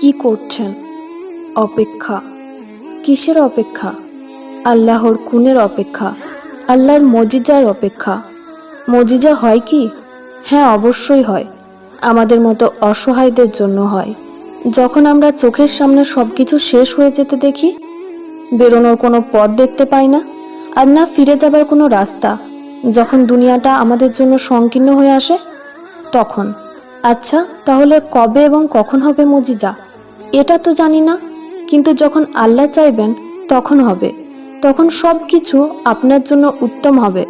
কি করছেন? অপেক্ষা। কিসের অপেক্ষা? আল্লাহর খুনের অপেক্ষা। আল্লাহর মজিজার অপেক্ষা। মজিজা হয় কি? হ্যাঁ অবশ্যই হয়। আমাদের মতো অসহায়দের জন্য হয়। যখন আমরা চোখের সামনে সব কিছু শেষ হয়ে যেতে দেখি, বেরোনোর কোনো পথ দেখতে পাই না, আর না ফিরে যাবার কোনো রাস্তা। যখন দুনিয়াটা আমাদের জন্য সংকীর্ণ হয়ে আসে, তখন। আচ্ছা তাহলে কবে এবং কখন হবে মজিজা? এটা তো জানি না, কিন্তু যখন আল্লাহ চাইবেন, তখন হবে। তখন সব কিছু আপনার জন্য উত্তম হবে।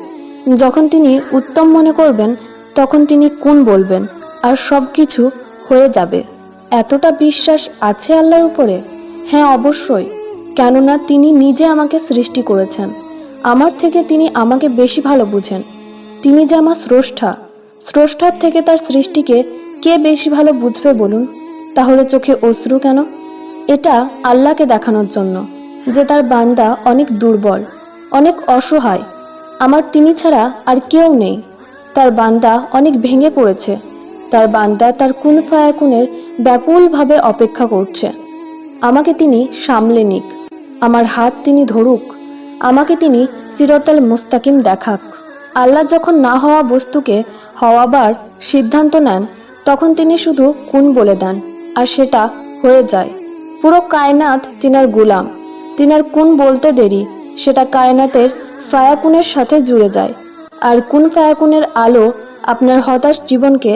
যখন তিনি উত্তম মনে করবেন, তখন তিনি কোন বলবেন, আর সব কিছু হয়ে যাবে। এতটা বিশ্বাস আছে আল্লাহর উপরে? হ্যাঁ অবশ্যই। কেননা তিনি নিজে আমাকে সৃষ্টি করেছেন। আমার থেকে তিনি আমাকে বেশি ভালো বুঝেন। তিনি যে আমার স্রষ্টা, স্রষ্টার থেকে তার সৃষ্টিকে কে বেশি ভালো বুঝবে বলুন? তাহলে চোখে অশ্রু কেন? এটা আল্লাহকে দেখানোর জন্য যে তার বান্দা অনেক দুর্বল, অনেক অসহায়। আমার তিনি ছাড়া আর কেউ নেই। তার বান্দা অনেক ভেঙে পড়েছে। তার বান্দা তার কুন ফায়াকুনের ব্যাকুলভাবে অপেক্ষা করছে। আমাকে তিনি সামলে নিক। আমার হাত তিনি ধরুক। আমাকে তিনি সিরতাল মুস্তাকিম দেখাক। আল্লাহ যখন না হওয়া বস্তুকে হওয়াবার সিদ্ধান্ত নেন তখন তিনি শুধু কুন বলে দেন, আর সেটা হয়ে যায় পুরো কায়নাত তিনার গুলাম। তিনার কুন বলতে দেরি, সেটা কায়নাতের ফায়াকুনের সাথে জুড়ে যায়। আর কুন ফায়াকুনের আলো আপনার হতাশ জীবনকে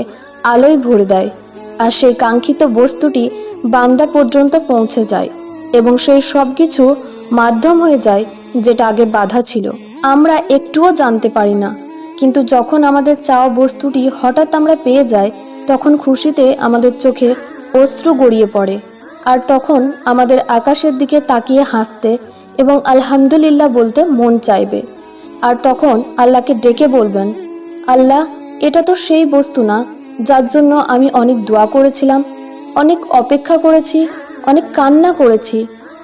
আলোয় ভরে দেয়, আর সেই কাঙ্ক্ষিত বস্তুটি বান্দা পর্যন্ত পৌঁছে যায়, এবং সেই সব কিছু মাধ্যম হয়ে যায় যেটা আগে বাধা ছিল। আমরা একটুও জানতে পারি না, কিন্তু যখন আমাদের চাওয়া বস্তুটি হঠাৎ আমরা পেয়ে যাই তখন খুশিতে আমাদের চোখে অশ্রু গড়িয়ে পড়ে আর তখন আমাদের আকাশের দিকে তাকিয়ে হাসতে এবং আলহামদুলিল্লাহ বলতে মন চাইবে। আর তখন আল্লাহকে ডেকে বলবেন, আল্লাহ, এটা তো সেই বস্তু না, যার জন্য আমি অনেক দোয়া করেছিলাম, অনেক অপেক্ষা করেছি, অনেক কান্না করেছি,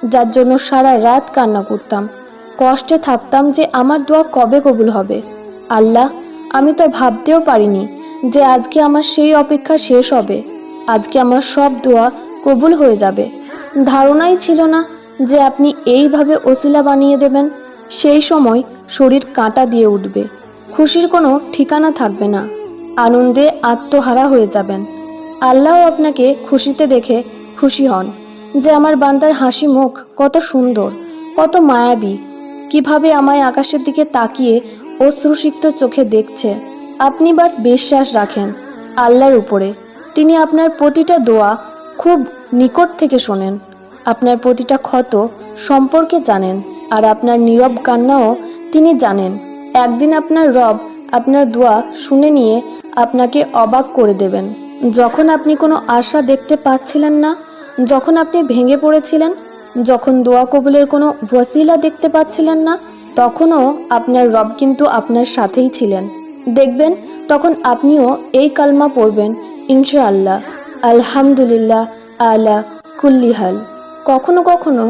যার জন্য সারা রাত কান্না করতাম, কষ্টে থাকতাম যে আমার দোয়া কবে কবুল হবে। আল্লাহ, আমি তো ভাবতেও পারিনি যে আজকে আমার সেই অপেক্ষা শেষ হবে। আজকে আমার সব দোয়া কবুল হয়ে যাবে। ধারণাই ছিল না যে আপনি এইভাবে ওসিলা বানিয়ে দেবেন। সেই সময় শরীর কাঁটা দিয়ে উঠবে। খুশির কোনো ঠিকানা থাকবে না। আনন্দে আত্মহারা হয়ে যাবেন। আল্লাহ আপনাকে খুশিতে দেখে খুশি হন যে আমার বান্দার হাসি মুখ কত সুন্দর, কত মায়াবী। কীভাবে আমায় আকাশের দিকে তাকিয়ে অশ্রুসিক্ত চোখে দেখছে। আপনি বাস বিশ্বাস রাখেন আল্লাহর উপরে। তিনি আপনার প্রতিটা দোয়া খুব নিকট থেকে শোনেন। আপনার প্রতিটা ক্ষত সম্পর্কে জানেন আর আপনার নীরব কান্নাও তিনি জানেন। একদিন আপনার রব আপনার দোয়া শুনে নিয়ে আপনাকে অবাক করে দেবেন। যখন আপনি কোনো আশা দেখতে পাচ্ছিলেন না, যখন আপনি ভেঙে পড়েছিলেন, যখন দোয়া কবুলের কোনো ওয়াসিলা দেখতে পাচ্ছিলেন না, তখনও আপনার রব কিন্তু আপনার সাথেই ছিলেন। দেখবেন, তখন আপনিও এই কালমা পড়বেন, ইনশাআল্লাহ। আলহামদুলিল্লাহ আলা কুল্লিহাল কখনো কখনো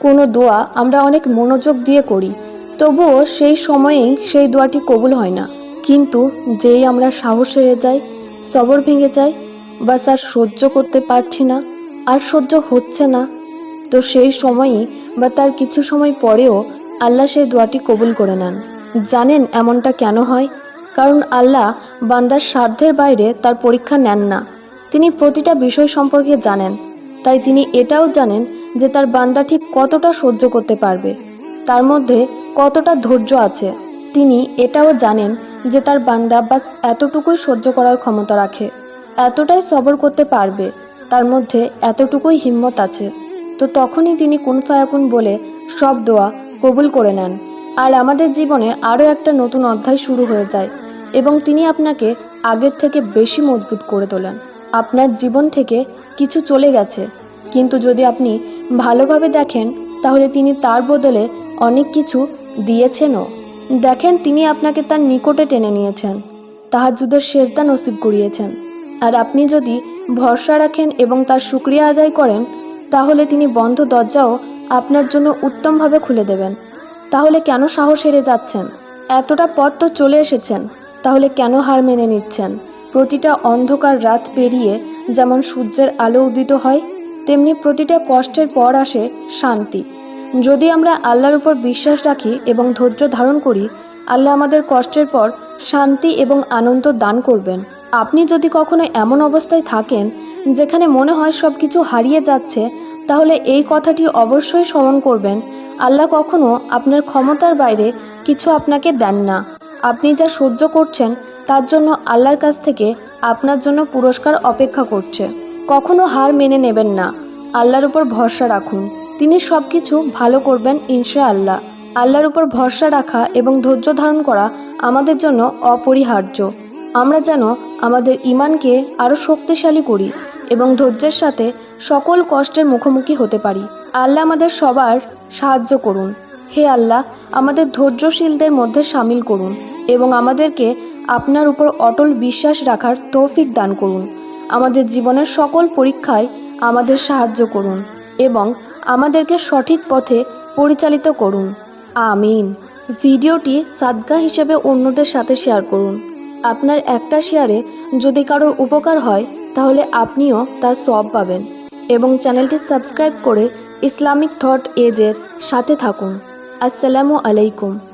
কোনো দোয়া আমরা অনেক মনোযোগ দিয়ে করি, তবুও সেই সময়েই সেই দোয়াটি কবুল হয় না। কিন্তু যেই আমরা সাহস হয়ে যাই, সবর ভেঙে যায় বাস আর সহ্য করতে পারছি না, আর সহ্য হচ্ছে না, তো সেই সময়ই বা তার কিছু সময় পরেও আল্লাহ সেই দোয়াটি কবুল করে নেন। জানেন এমনটা কেন হয়? কারণ আল্লাহ বান্দার সাধ্যের বাইরে তার পরীক্ষা নেন না। তিনি প্রতিটা বিষয় সম্পর্কে জানেন। তাই তিনি এটাও জানেন যে তার বান্দা ঠিক কতটা সহ্য করতে পারবে। তার মধ্যে কতটা ধৈর্য আছে। তিনি এটাও জানেন যে তার বান্দা বাস এতটুকুই সহ্য করার ক্ষমতা রাখে, এতটাই সবর করতে পারবে, তার মধ্যে এতটুকুই হিম্মত আছে। তো তখনই তিনি কুন ফায়াকুন বলে সব দোয়া কবুল করে নেন। আর আমাদের জীবনে আরও একটা নতুন অধ্যায় শুরু হয়ে যায়। এবং তিনি আপনাকে আগের থেকে বেশি মজবুত করে তোলেন। আপনার জীবন থেকে কিছু চলে গেছে, কিন্তু যদি আপনি ভালোভাবে দেখেন, তাহলে তিনি তার বদলে অনেক কিছু দিয়েছেনও। দেখেন, তিনি আপনাকে তার নিকটে টেনে নিয়েছেন তাহাজুদের শেষদা নসিব করিয়েছেন। আর আপনি যদি ভরসা রাখেন এবং তার শুক্রিয়া আদায় করেন, তাহলে তিনি বন্ধ দরজাও আপনার জন্য উত্তমভাবে খুলে দেবেন। তাহলে কেন সাহস হেরে যাচ্ছেন? এতটা পথ তো চলে এসেছেন। তাহলে কেন হার মেনে নিচ্ছেন? প্রতিটা অন্ধকার রাত পেরিয়ে যেমন সূর্যের আলো উদিত হয়, তেমনি প্রতিটা কষ্টের পর আসে শান্তি। যদি আমরা আল্লাহর উপর বিশ্বাস রাখি এবং ধৈর্য ধারণ করি, আল্লাহ আমাদের কষ্টের পর শান্তি এবং আনন্দ দান করবেন। আপনি যদি কখনো এমন অবস্থায় থাকেন, যেখানে মনে হয় সব কিছু হারিয়ে যাচ্ছে, তাহলে এই কথাটি অবশ্যই স্মরণ করবেন, আল্লাহ কখনো আপনার ক্ষমতার বাইরে কিছু আপনাকে দেন না। আপনি যা সহ্য করছেন তার জন্য আল্লাহর কাছ থেকে আপনার জন্য পুরস্কার অপেক্ষা করছে। কখনো হার মেনে নেবেন না। আল্লাহর উপর ভরসা রাখুন। তিনি সব কিছু ভালো করবেন ইনশা আল্লাহ আল্লাহর উপর ভরসা রাখা এবং ধৈর্য ধারণ করা আমাদের জন্য অপরিহার্য। আমরা যেন আমাদের ইমানকে আরও শক্তিশালী করি এবং ধৈর্যের সাথে সকল কষ্টের মুখোমুখি হতে পারি। আল্লাহ আমাদের সবার সাহায্য করুন। হে আল্লাহ, আমাদের ধৈর্যশীলদের মধ্যে সামিল করুন। এবং আমাদেরকে আপনার উপর অটল বিশ্বাস রাখার তৌফিক দান করুন। আমাদের জীবনের সকল পরীক্ষায় আমাদের সাহায্য করুন এবং আমাদেরকে সঠিক পথে পরিচালিত করুন। আমিন। ভিডিওটি সাদগা হিসেবে অন্যদের সাথে শেয়ার করুন। আপনার একটা শেয়ারে যদি কারোর উপকার হয়, তাহলে আপনিও তার সব পাবেন এবং চ্যানেলটি সাবস্ক্রাইব করে ইসলামিক থট এজের সাথে থাকুন। আসসালামু আলাইকুম।